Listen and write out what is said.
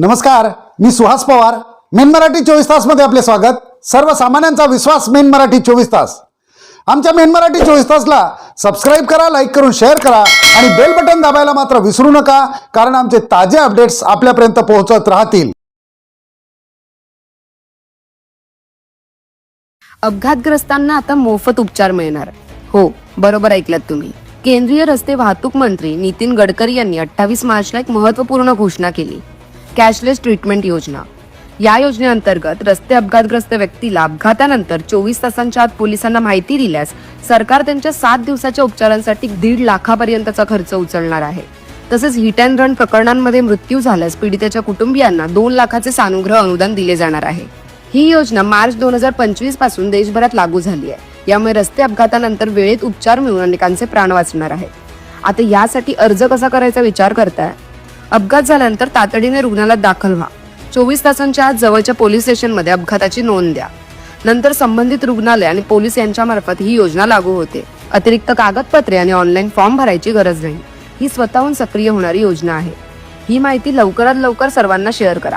नमस्कार मी सुहास पवार. मेन मराठी चोवीस तासमध्ये आपले स्वागत. सर्वसामान्यांचा विश्वास मेन मराठी चोवीस तास. आमच्या मेन मराठी चोवीस तासला सबस्क्राईब करा लाईक करून शेअर करा आणि बेल बटन दाबायला मात्र विसरू नका कारण आमचे ताजे अपडेट्स आपल्यापर्यंत पोहोचत राहतील. अपघातग्रस्तांना आता मोफत उपचार मिळणार. हो बरोबर ऐकलात तुम्ही. केंद्रीय रस्ते वाहतूक मंत्री नितीन गडकरी यांनी अठ्ठावीस मार्चला एक महत्त्वपूर्ण घोषणा केली. कॅशलेस ट्रीटमेंट योजना. या योजनेअंतर्गत रस्ते अपघातग्रस्त व्यक्तीला अपघातानंतर चोवीस तासांच्या आत पोलिसांना माहिती दिल्यास सरकार त्यांच्या सात दिवसाच्या उपचारांसाठी दीड लाखापर्यंतचा खर्च उचलणार आहे. तसेच हिट अँड रन प्रकरणांमध्ये मृत्यू झाल्यास पीडितेच्या कुटुंबियांना दोन लाखाचे सानुग्रह अनुदान दिले जाणार आहे. ही योजना मार्च दोन हजार पंचवीसपासून देशभरात लागू झाली आहे. यामुळे रस्ते अपघातानंतर वेळेत उपचार मिळून अनेकांचे प्राण वाचणार आहे आता यासाठी अर्ज कसा करायचा विचार करताय? अपघात झाल्यानंतर तातडीने रुग्णाला दाखल व्हा. चोवीस तासांच्या आत जवळच्या पोलीस स्टेशनमध्ये अपघाताची नोंद द्या. नंतर संबंधित रुग्णालय आणि पोलीस यांच्यामार्फत ही योजना लागू होते. अतिरिक्त कागदपत्रे आणि ऑनलाईन फॉर्म भरायची गरज नाही. ही स्वतःहून सक्रिय होणारी योजना आहे. ही माहिती लवकरात लवकर सर्वांना शेअर करा.